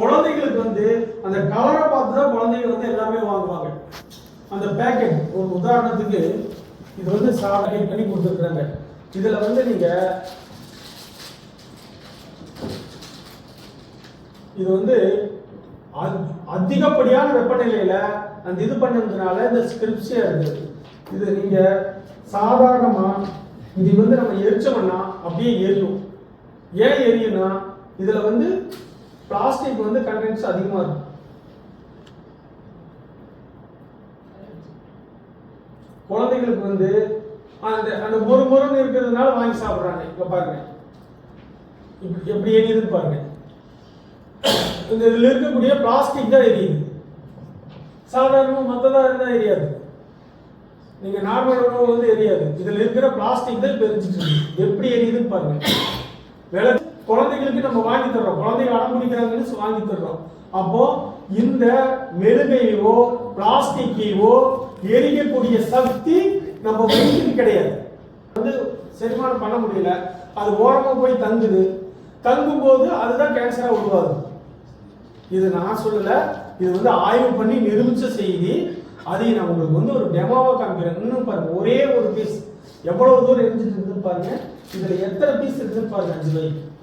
குழந்தைகளுக்கு வந்து அந்த கலரை பார்த்து தான் குழந்தைகள் வந்து எல்லாமே வாங்குவாங்க. அந்த பேக்கெட் ஒரு உதாரணத்துக்கு இது வந்து சாதனை பண்ணி கொடுத்துருக்குறாங்க. இதில் வந்து நீங்கள் இது வந்து அதிகப்படியான வெப்பநிலையில் அந்த இது பண்ணதுனால இந்த ஸ்கிரிப்ஷியாக இருக்குது இது நீங்கள் சாதாரணமாக இது வந்து நம்ம எரிச்சோம்னா அப்படியே எரியும். ஏன் எரியும்னா இதில் வந்து பிளாஸ்டிக் வந்து கண்டென்ட்ஸ் அதிகமா இருக்கும். குழந்தைகளுக்கு வந்து அந்த அந்த மொறு மொறுன்னு இருக்கிறதுனால வாங்கி சாப்பிட்றாங்க. இப்ப பாருங்க. இப்படி எப்படி எரியுதுன்னு பாருங்க. இந்த இதுல இருக்கக்கூடிய பிளாஸ்டிக் தான் எரியுது. சாதாரணமா மற்றதாக இருந்தால் எரியாது. நீங்க நார்மல் உணவு வந்து எரியாது. இதுல இருக்கிற பிளாஸ்டிக் தான் இப்போ எரிஞ்சிட்டு இருக்கு. எப்படி எரியுதுன்னு பாருங்க. விளக்கு குழந்தைகளுக்கு நம்ம வாங்கி தர்றோம். குழந்தைங்க அடம் பிடிக்கிறாங்கன்னு வாங்கி தர்றோம். அப்போ இந்த மெழுகையோ பிளாஸ்டிக்கையோ எரியக்கூடிய சக்தி நம்ம வயிற்றுக்கு கிடையாது. வந்து செரிமானம் பண்ண முடியல. அது ஓரமாக போய் தங்குது. தங்கும் போது அதுதான் கேன்சராக உருவாகுது. இது நான் சொல்லலை. இது வந்து ஆய்வு பண்ணி நிரூபித்த செய்தி. அதை நான் உங்களுக்கு வந்து ஒரு டெமோவா காமிக்கிறேன். இன்னும் பாருங்க. ஒரே ஒரு பீஸ் எவ்வளவு தூரம் எரிஞ்சிட்டு இருந்து பாருங்க. இதுல எத்தனை பீஸ் இருந்து பாருங்க அஞ்சு பை.